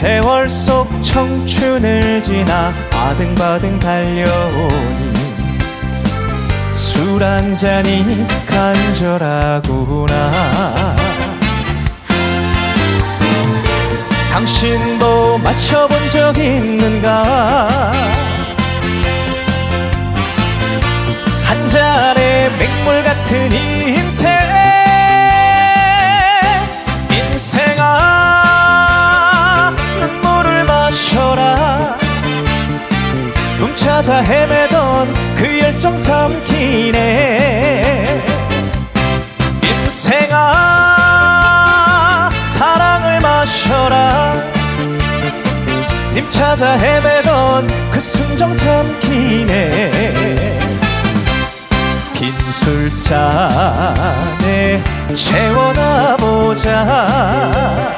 세월 속 청춘을 지나 아등바등 달려오니 술 한 잔이 간절하구나. 당신도 마셔본 적 있는가? 한 잔의 맹물 같은 인생. 인생아 찾아 헤매던 그 열정 삼키네. 인생아 사랑을 마셔라. 님 찾아 헤매던 그 순정 삼키네. 빈 술잔에 채워나 보자